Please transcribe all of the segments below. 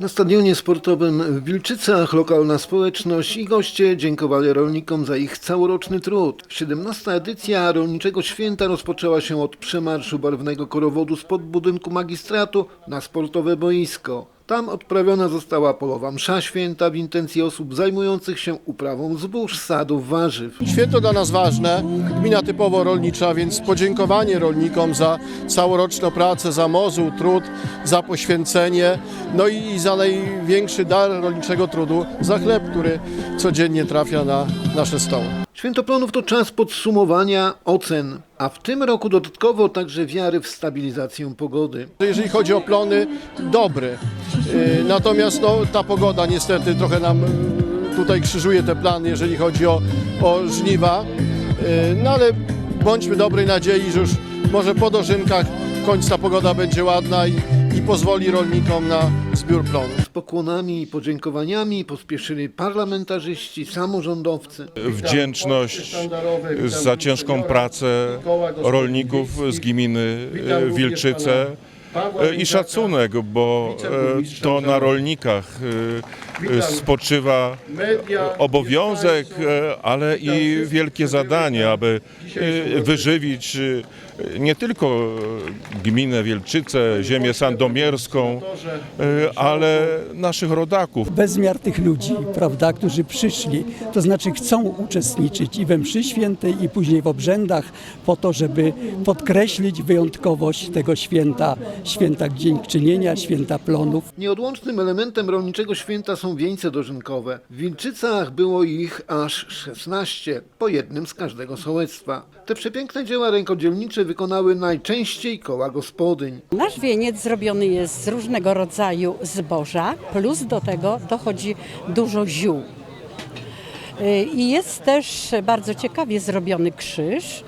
Na stadionie sportowym w Wilczycach lokalna społeczność i goście dziękowali rolnikom za ich całoroczny trud. 17. edycja Rolniczego Święta rozpoczęła się od przemarszu barwnego korowodu spod budynku magistratu na sportowe boisko. Tam odprawiona została polowa msza święta w intencji osób zajmujących się uprawą zbóż, sadów, warzyw. Święto dla nas ważne, gmina typowo rolnicza, więc podziękowanie rolnikom za całoroczną pracę, za mozuł, trud, za poświęcenie, no i za największy dar rolniczego trudu, za chleb, który codziennie trafia na nasze stoły. Świętoplonów to czas podsumowania ocen, a w tym roku dodatkowo także wiary w stabilizację pogody. Jeżeli chodzi o plony, dobry. Natomiast no, ta pogoda niestety trochę nam yy, tutaj krzyżuje te plany, jeżeli chodzi o, o żniwa. Yy, No ale bądźmy dobrej nadziei, że już może po dożynkach końcu ta pogoda będzie ładna i, i pozwoli rolnikom na zbiór plonów. Z pokłonami i podziękowaniami pospieszyli parlamentarzyści, samorządowcy. wdzięczność za ciężką pracę rolników z gminy e, Wilczyce i szacunek, bo e, to na rolnikach e, spoczywa obowiązek, e, ale i wielkie zadanie, aby e, wyżywić e, nie tylko gminę Wielczyce, ziemię sandomierską, e, ale naszych rodaków. bezmiar tych ludzi, prawda, którzy przyszli, to znaczy chcą uczestniczyć i we mszy świętej i później w obrzędach po to, żeby podkreślić wyjątkowość tego święta, święta dziękczynienia, święta plonów. Nieodłącznym elementem rolniczego święta są wieńce dożynkowe. W Wilczycach było ich aż 16, po jednym z każdego sołectwa. Te przepiękne dzieła rękodzielnicze wykonały najczęściej koła gospodyń. Nasz wieniec zrobiony jest z różnego rodzaju zboża, plus do tego dochodzi dużo ziół. Y, I jest też bardzo ciekawie zrobiony krzyż,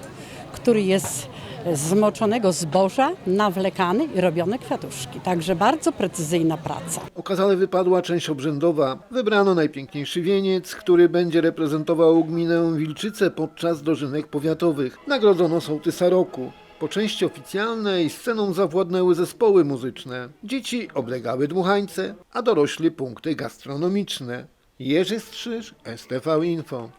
który jest z moczonego zboża, nawlekany i robione kwiatuszki. Także bardzo precyzyjna praca. Okazale wypadła część obrzędowa. Wybrano najpiękniejszy wieniec, który będzie reprezentował gminę Wilczyce podczas dożynek powiatowych. Nagrodzono sołtysa roku. Po części oficjalnej sceną zawładnęły zespoły muzyczne. Dzieci oblegały dmuchańce, a dorośli punkty gastronomiczne. Jerzy Strzyż, STV Info.